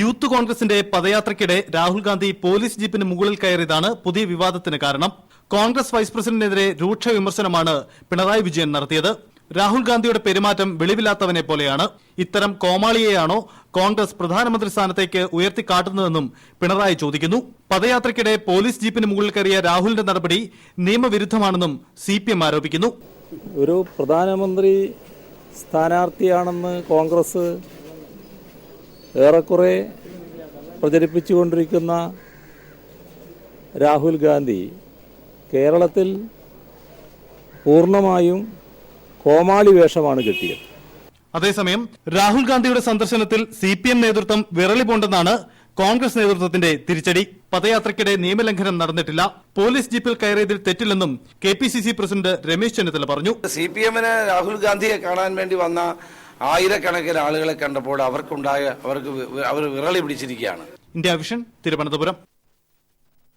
Youth കോൺഗ്രസിന്റെ പദയാത്രയ്ക്കിടെ Rahul Gandhi police ജീപ്പിന് മുകളിൽ കയറിയതാണ് പുതിയ വിവാദത്തിന് കാരണം. കോൺഗ്രസ് വൈസ് പ്രസിഡന്റിനെതിരെ രൂക്ഷ വിമർശനമാണ് പിണറായി വിജയൻ നടത്തിയത്. രാഹുൽ ഗാന്ധിയുടെ പെരുമാറ്റം വെളിവില്ലാത്തവനെ പോലെയാണ്. ഇത്തരം കോമാളിയെയാണോ കോൺഗ്രസ് പ്രധാനമന്ത്രി സ്ഥാനത്തേക്ക് ഉയർത്തിക്കാട്ടുന്നതെന്നും പിണറായി ചോദിക്കുന്നു. പദയാത്രയ്ക്കിടെ പോലീസ് ജീപ്പിന് മുകളിൽ കയറിയ രാഹുലിന്റെ നടപടി നിയമവിരുദ്ധമാണെന്നും സി ആരോപിക്കുന്നു. ഒരു പ്രധാനമന്ത്രി സ്ഥാനാർത്ഥിയാണെന്ന് കോൺഗ്രസ് ഏറെക്കുറെ പ്രചരിപ്പിച്ചുകൊണ്ടിരിക്കുന്ന രാഹുൽ ഗാന്ധി കേരളത്തിൽ പൂർണമായും കോമാളി വേഷമാണ് കിട്ടിയത്. അതേസമയം രാഹുൽ ഗാന്ധിയുടെ സന്ദർശനത്തിൽ സി പി എം നേതൃത്വം വിറളി പോണ്ടെന്നാണ് കോൺഗ്രസ് നേതൃത്വത്തിന്റെ തിരിച്ചടി. പദയാത്രയ്ക്കിടെ നിയമലംഘനം നടന്നിട്ടില്ല. പോലീസ് ജീപ്പിൽ കയറിയതിൽ തെറ്റില്ലെന്നും K P C C president Ramesh Chennithala പറഞ്ഞു. സി പി എമ്മിന് രാഹുൽ ഗാന്ധിയെ കാണാൻ വേണ്ടി വന്ന ആയിരക്കണക്കിന് ആളുകളെ കണ്ടപ്പോൾ അവർക്കുണ്ടായ അവർക്ക് അവർ വിറളി പിടിച്ചിരിക്കുകയാണ്. India vision Thiruvananthapuram.